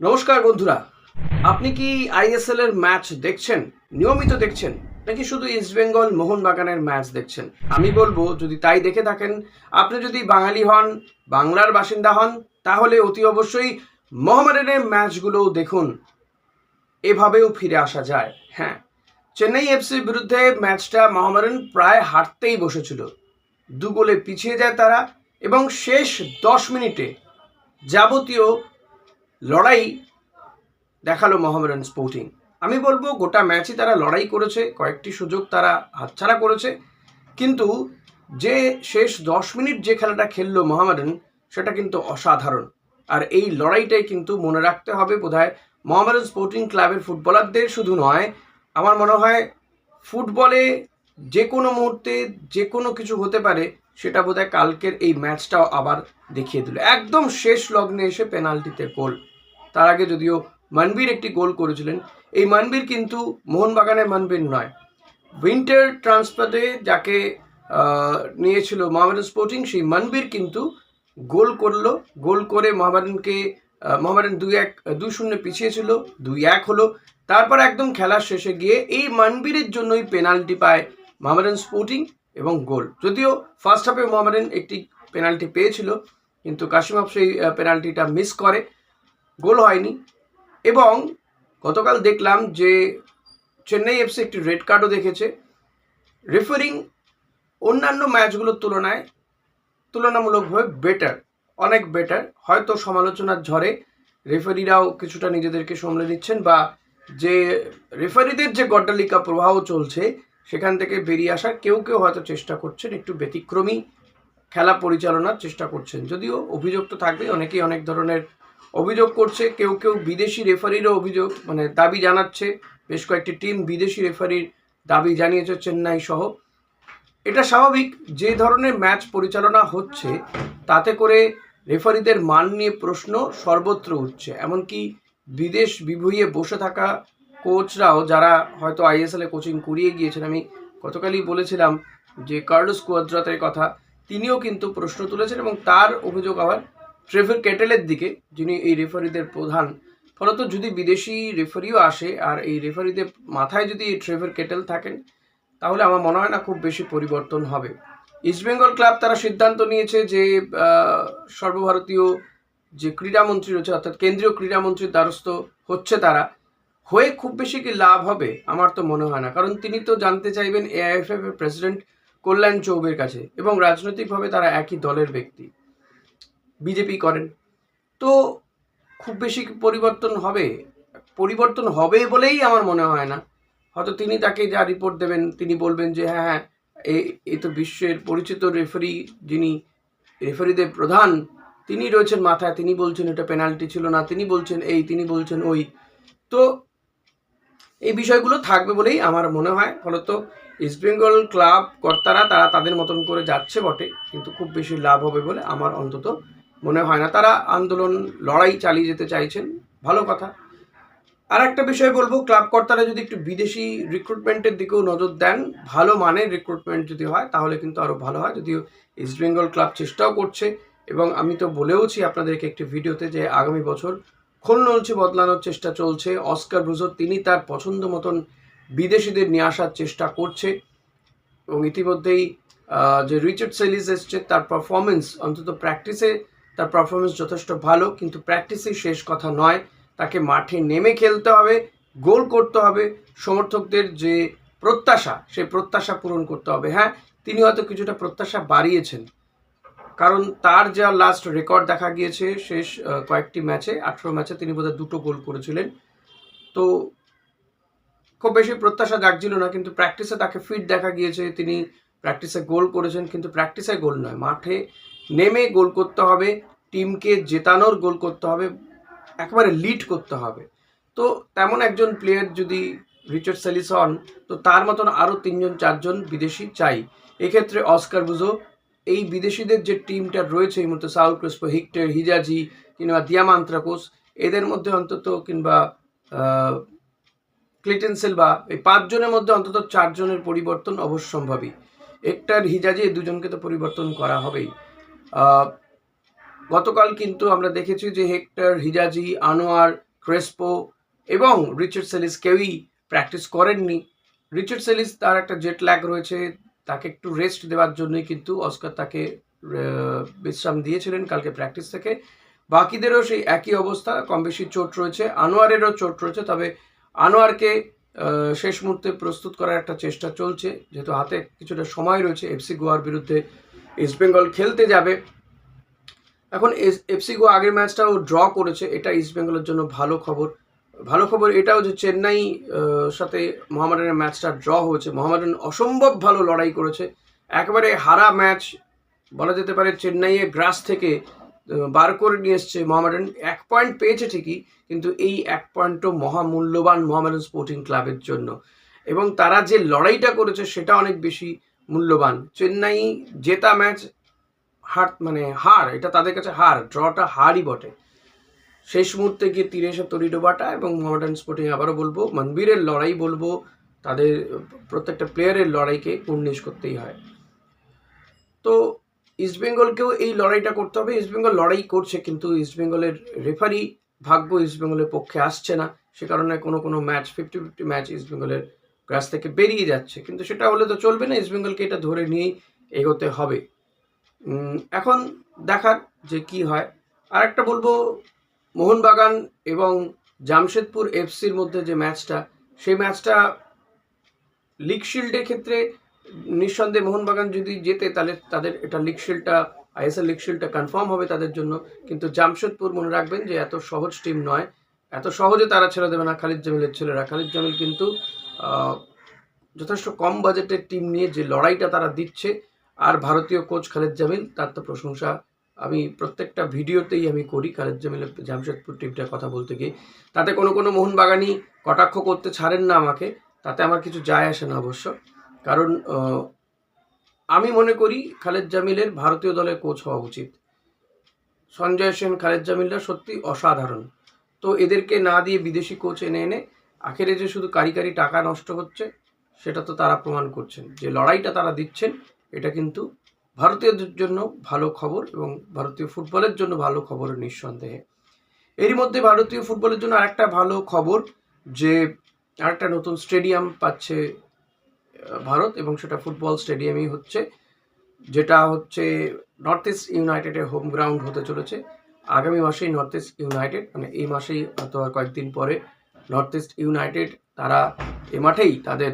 নমস্কার বন্ধুরা, আপনি কি আইএসএল এর ম্যাচ দেখছেন? নিয়মিত দেখছেন? নাকি শুধু ইস্ট বেঙ্গল মোহনবাগানের ম্যাচ দেখছেন? আমি বলব, যদি তাই দেখে থাকেন, আপনি যদি বাঙালি হন, বাংলার বাসিন্দা হন, তাহলে অতি অবশ্যই মোহামেডানের ম্যাচগুলোও দেখুন। এভাবেও ফিরে আসা যায়। হ্যাঁ চেন্নাই এফসির বিরুদ্ধে ম্যাচটা মোহামেডান প্রায় হারতেই বসেছিল। দু গোলে পিছিয়ে যায় তারা, এবং শেষ দশ মিনিটে যাবতীয় লড়াই দেখাল মোহামেডান স্পোর্টিং। আমি বলব, গোটা ম্যাচই তারা লড়াই করেছে, কয়েকটি সুযোগ তারা হাতছাড়া করেছে। কিন্তু যে শেষ দশ মিনিট যে খেলাটা খেললো মোহামেডান, সেটা কিন্তু অসাধারণ। আর এই লড়াইটাই কিন্তু মনে রাখতে হবে বোধহয় মোহামেডান স্পোর্টিং ক্লাবের ফুটবলারদের শুধু নয়, আমার মনে হয় ফুটবলে যে কোনো মুহূর্তে যে কোনো কিছু হতে পারে, সেটা বোধহয় কালকের এই ম্যাচটাও আবার দেখিয়ে দিল। একদম শেষ লগ্নে এসে পেনাল্টিতে গোল। তার আগে যদিও মানবীর একটি গোল করেছিলেন, এই মানবীর কিন্তু মোহনবাগানের মানবীর নয়। উইন্টার ট্রান্সফারে যাকে নিয়েছিল মোহামেডান স্পোর্টিং, সেই মানবীর কিন্তু গোল করল। গোল করে মোহামেডানকে মোহামেডান দুই এক, দুই শূন্য পিছিয়ে ছিল দুই এক হলো। তারপর একদম খেলার শেষে গিয়ে এই মনবীরের জন্যই পেনাল্টি পায় মোহামেডান স্পোর্টিং এবং গোল। যদিও ফার্স্ট হাফে মোহামেডান একটি পেনাল্টি পেয়েছিল, কিন্তু কাশিমাপ সেই পেনাল্টিটা মিস করে। গোল হয়নি। এবং গতকাল দেখলাম যে চেন্নাই এফসি একটি রেড কার্ডও দেখেছে। রেফারিং অন্যান্য ম্যাচগুলোর তুলনায় তুলনামূলকভাবে বেটার অনেক বেটার হয়তো সমালোচনার ঝড়ে রেফারিরাও কিছুটা নিজেদেরকে সামলে নিচ্ছেন বা যে রেফারিদের যে গড্ডালিকা প্রবাহ চলছে, সেখান থেকে বেরিয়ে আসার কেউ কেউ হয়তো চেষ্টা করছেন, একটু ব্যতিক্রমী খেলা পরিচালনার চেষ্টা করছেন। যদিও অভিযোগ তো থাকবেই, অনেকেই অনেক ধরনের অভিযোগ করছে, কেউ কেউ বিদেশি রেফারিরও অভিযোগ মানে দাবি জানাচ্ছে। বেশ কয়েকটি টিম বিদেশি রেফারির দাবি জানিয়েছে চেন্নাই সহ এটা স্বাভাবিক, যে ধরনের ম্যাচ পরিচালনা হচ্ছে, তাতে করে রেফারিদের মান নিয়ে প্রশ্ন সর্বত্র উঠছে। এমনকি বিদেশ বিভুঁইয়ে বসে থাকা কোচরাও, যারা হয়তো আইএসএল কোচিং করিয়ে গিয়েছেন, আমি গতকালই বলেছিলাম যে কার্লোস কুয়াদ্রাতের কথা, তিনিও কিন্তু প্রশ্ন তুলেছেন এবং তার অভিযোগ আবার ট্রেভার কেটেলের দিকে, যিনি এই রেফারিদের প্রধান, ফলত যদি বিদেশি রেফারিও আসে আর এই রেফারিদের মাথায় যদি এই ট্রেভার কেটেল থাকেন, তাহলে আমার মনে হয় না খুব বেশি পরিবর্তন হবে। ইস্টবেঙ্গল ক্লাব তারা সিদ্ধান্ত নিয়েছে যে সর্বভারতীয় যে ক্রীড়ামন্ত্রী রয়েছে, অর্থাৎ কেন্দ্রীয় ক্রীড়ামন্ত্রীর দ্বারস্থ হচ্ছে তারা, হয়ে খুব বেশি কি লাভ হবে? আমার তো মনে হয় না। কারণ তিনি তো জানতে চাইবেন এআইএফএফ এর প্রেসিডেন্ট কল্যাণ চৌবের কাছে এবং রাজনৈতিকভাবে তারা একই দলের ব্যক্তি। বিজেপি করেন। তো খুব বেশি পরিবর্তন হবে পরিবর্তন হবে বলেই আমার মনে হয় না। হয়তো তিনি তাকে যা রিপোর্ট দেবেন, তিনি বলবেন যে হ্যাঁ হ্যাঁ এই তো বিশ্বের পরিচিত রেফারি যিনি রেফারিদের প্রধান, তিনি রয়েছেন মাথায়, তিনি বলছেন এটা পেনাল্টি ছিল না, তিনি বলছেন এই, তিনি বলছেন ওই। তো এই বিষয়গুলো থাকবে বলেই আমার মনে হয়। ফলত ইস্টবেঙ্গল ক্লাব কর্তারা, তারা তাদের মতন করে যাচ্ছে বটে, কিন্তু খুব বেশি লাভ হবে বলে আমার অন্তত মনে হয় না। তারা আন্দোলন, লড়াই চালিয়ে যেতে চাইছেন। ভালো কথা। আর একটা বিষয় বলব, ক্লাব কর্তারা যদি একটু বিদেশি রিক্রুটমেন্টের দিকেও নজর দেন, ভালো মানের রিক্রুটমেন্ট যদি হয়, তাহলে কিন্তু আরও ভালো হয়। যদিও ইস্টবেঙ্গল ক্লাব চেষ্টাও করছে, এবং আমি তো বলেওছি আপনাদেরকে একটি ভিডিওতে যে আগামী বছর খোলনলচি বদলানোর চেষ্টা চলছে। অস্কার ব্রুজো, তিনি তার পছন্দ মতন বিদেশিদের নিয়ে আসার চেষ্টা করছে। এবং ইতিমধ্যেই যে রিচার্ড সেলিস এসছে, তার পারফরমেন্স অন্তত প্র্যাকটিসে তার পারফরমেন্স যথেষ্ট ভালো, কিন্তু প্র্যাকটিসই শেষ কথা নয়। তাকে মাঠে নেমে খেলতে হবে, গোল করতে হবে। সমর্থকদের যে প্রত্যাশা, সেই প্রত্যাশা পূরণ করতে হবে। হ্যাঁ তিনি হয়তো কিছুটা প্রত্যাশা বাড়িয়েছেন। কারণ তার যা লাস্ট রেকর্ড দেখা গিয়েছে শেষ কয়েকটি ম্যাচে, আঠেরো ম্যাচে তিনি বোধহয় দুটো গোল করেছিলেন। তো খুব বেশি প্রত্যাশা জাগছিল না, কিন্তু প্র্যাকটিসে তাকে ফিট দেখা গিয়েছে। তিনি প্র্যাকটিসে গোল করেছেন, কিন্তু প্র্যাকটিসে গোল নয়। মাঠে নেমে গোল করতে হবে, টিমকে জেতানোর গোল করতে হবে, একেবারে লিড করতে হবে। তো তেমন একজন প্লেয়ার যদি রিচার্ড সেলিস হন, তো তার মতন আরও তিনজন, চারজন বিদেশি চাই। এক্ষেত্রে অস্কার বুজো এই বিদেশিদের যে টিমটা রয়েছে এই মুহূর্তে, সাউল ক্রিস্পো, হিক্টর, হিজাজি কিংবা দিয়ামান্ত্রাকোস, এদের মধ্যে অন্তত কিংবা ক্লিটন সিলভা, এই পাঁচজনের মধ্যে অন্তত চারজনের পরিবর্তন অবশ্যম্ভাবী। একটার হিজাজি দুজনকে তো পরিবর্তন করা হবেই। গতকাল কিন্তু আমরা দেখেছি যে হেক্টর হিজাজি আনোয়ার, ক্রেসপো এবং রিচার্ড সেলিস কেউই প্র্যাকটিস করেননি। রিচার্ড সেলিস তার একটা জেট ল্যাগ রয়েছে, তাকে একটু রেস্ট দেওয়ার জন্যই কিন্তু অস্কার তাকে বিশ্রাম দিয়েছিলেন কালকে প্র্যাকটিস থেকে। বাকিদেরও সেই একই অবস্থা কম বেশি চোট রয়েছে, আনোয়ারেরও চোট রয়েছে, তবে আনোয়ারকে শেষ মুহূর্তে প্রস্তুত করার একটা চেষ্টা চলছে, যেহেতু হাতে কিছুটা সময় রয়েছে, এফসি গোয়ার বিরুদ্ধে ইস্টবেঙ্গল খেলতে যাবে। এখন এফসি গোয়া আগের ম্যাচটাও ড্র করেছে, এটা ইস্টবেঙ্গলের জন্য ভালো খবর। ভালো খবর এটাও যে চেন্নাই সাথে মোহামেডানের ম্যাচটা ড্র হয়েছে। মোহামেডান অসম্ভব ভালো লড়াই করেছে। একেবারে হারা ম্যাচ, বলা যেতে পারে চেন্নাইয়ের গ্রাস থেকে বার করে নিয়ে এসছে মোহামেডান এক পয়েন্ট পেয়েছে ঠিকই, কিন্তু এই এক পয়েন্টও মহামূল্যবান মোহামেডান স্পোর্টিং ক্লাবের জন্য। এবং তারা যে লড়াইটা করেছে সেটা অনেক বেশি মূল্যবান। চেন্নাই জেতা ম্যাচ হার মানে হার, এটা তাদের কাছে হার, ড্রটা হারই বটে। শেষ মুহূর্তে গিয়ে তীরে এসে তরিডোবাটা এবং মোহামেডান স্পোর্টিং আবারও বলব, মনবীরের লড়াই বলব, তাদের প্রত্যেকটা প্লেয়ারের লড়াইকে কুর্নিশ করতেই হয়। তো ইস্টবেঙ্গলকেও এই লড়াইটা করতে হবে। ইস্টবেঙ্গল লড়াই করছে কিন্তু ইস্টবেঙ্গলের রেফারি ভাগ্য ইস্টবেঙ্গলের পক্ষে আসছে না। সে কারণে কোনো কোনো ম্যাচ ফিফটি ফিফটি ম্যাচ ইস্টবেঙ্গলের গ্রাস থেকে বেরিয়ে যাচ্ছে। কিন্তু সেটা হলে তো চলবে না ইস্টবেঙ্গলকে এটা ধরে নিয়েই এগোতে হবে। এখন দেখার যে কি হয়। আর একটা বলব, মোহনবাগান এবং জামশেদপুর এফসির মধ্যে যে ম্যাচটা, সেই ম্যাচটা লিগ শিল্ডের ক্ষেত্রে নিঃসন্দেহে মোহনবাগান যদি জেতে, তাহলে তাদের এটা লিগ শিল্ডটা আইএসএল লিগ শিল্ডটা কনফার্ম হবে তাদের জন্য। কিন্তু জামশেদপুর মনে রাখবেন যে এত সহজ টিম নয়। এত সহজে তারা ছেড়ে দেবে না, খালিদ জামিলের ছেলেরা। খালিদ জামিল কিন্তু যথেষ্ট কম বাজেটের টিম নিয়ে যে লড়াইটা তারা দিচ্ছে, আর ভারতীয় কোচ খালেদ জামিল, তার তো প্রশংসা আমি প্রত্যেকটা ভিডিওতেই আমি করি, খালিদ জামিলের জামশেদপুর টিমটার কথা বলতে গিয়ে। তাতে কোনো কোনো মোহনবাগানি কটাক্ষ করতে ছাড়েন না আমাকে, তাতে আমার কিছু যায় আসে না অবশ্য। কারণ আমি মনে করি খালেদ জামিলের ভারতীয় দলের কোচ হওয়া উচিত। সঞ্জয় সেন, খালেদ জামিলরা সত্যি অসাধারণ। তো এদেরকে না দিয়ে বিদেশি কোচ এনে এনে আখেরে যে শুধু কারি কারি টাকা নষ্ট হচ্ছে, সেটা তো তারা প্রমাণ করছেন। যে লড়াইটা তারা দিচ্ছেন, এটা কিন্তু ভারতীয়দের জন্য ভালো খবর এবং ভারতীয় ফুটবলের জন্য ভালো খবর নিঃসন্দেহে। এরই মধ্যে ভারতীয় ফুটবলের জন্য আরেকটা ভালো খবর, যে আরেকটা নতুন স্টেডিয়াম পাচ্ছে ভারত এবং সেটা ফুটবল স্টেডিয়ামই হচ্ছে, যেটা হচ্ছে নর্থ ইস্ট ইউনাইটেডের হোম গ্রাউন্ড হতে চলেছে। আগামী মাসেই নর্থ ইস্ট ইউনাইটেড মানে এই মাসেই আর কয়েকদিন পরে নর্থ ইস্ট ইউনাইটেড তারা এ মাঠেই তাদের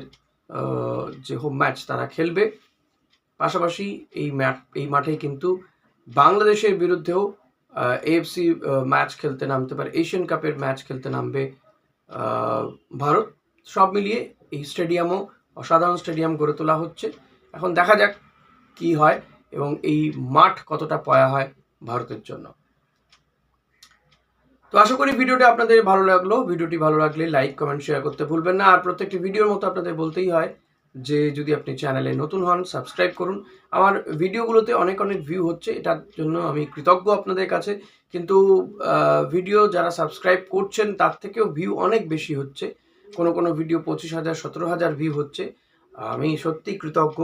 যে হোম ম্যাচ তারা খেলবে। পাশাপাশি এই ম্যাচ এই মাঠেই কিন্তু বাংলাদেশের বিরুদ্ধেও এএফসি ম্যাচ খেলতে নামতে পারে এশিয়ান কাপের ম্যাচ খেলতে নামবে ভারত। সব মিলিয়ে এই স্টেডিয়ামও অসাধারণ স্টেডিয়াম গড়ে তোলা হচ্ছে। এখন দেখা যাক কি হয় এবং এই মাঠ কতটা পয়া হয় ভারতের জন্য। তো আশা করি ভিডিওটা আপনাদের ভালো লাগল। ভিডিওটি ভালো লাগলে লাইক, কমেন্ট, শেয়ার করতে ভুলবেন না। আর প্রত্যেকটি ভিডিওর মতো আপনাদের বলতেই হয় যে যদি আপনি চ্যানেলে নতুন হন, সাবস্ক্রাইব করুন। আমার ভিডিওগুলোতে অনেক অনেক ভিউ হচ্ছে, এটার জন্য আমি কৃতজ্ঞ আপনাদের কাছে। কিন্তু ভিডিও যারা সাবস্ক্রাইব করছেন, তার থেকেও ভিউ অনেক বেশি হচ্ছে। কোনো কোনো ভিডিও পঁচিশ হাজার, সতেরো হাজার ভিউ হচ্ছে। আমি সত্যি কৃতজ্ঞ।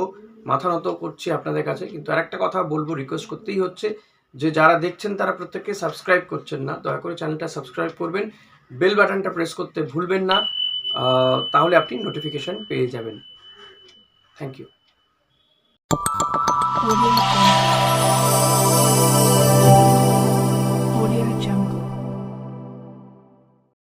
মাথা নত করছি আপনাদের কাছে। কিন্তু আরেকটা কথা বলব রিকোয়েস্ট করতেই হচ্ছে যে যারা দেখছেন তারা প্রত্যেককে সাবস্ক্রাইব করছেন না, দয়া করে চ্যানেলটা সাবস্ক্রাইব করবেন বেল বাটনটা প্রেস করতে ভুলবেন না তাহলে আপনি নোটিফিকেশান পেয়ে যাবেন থ্যাংক ইউ.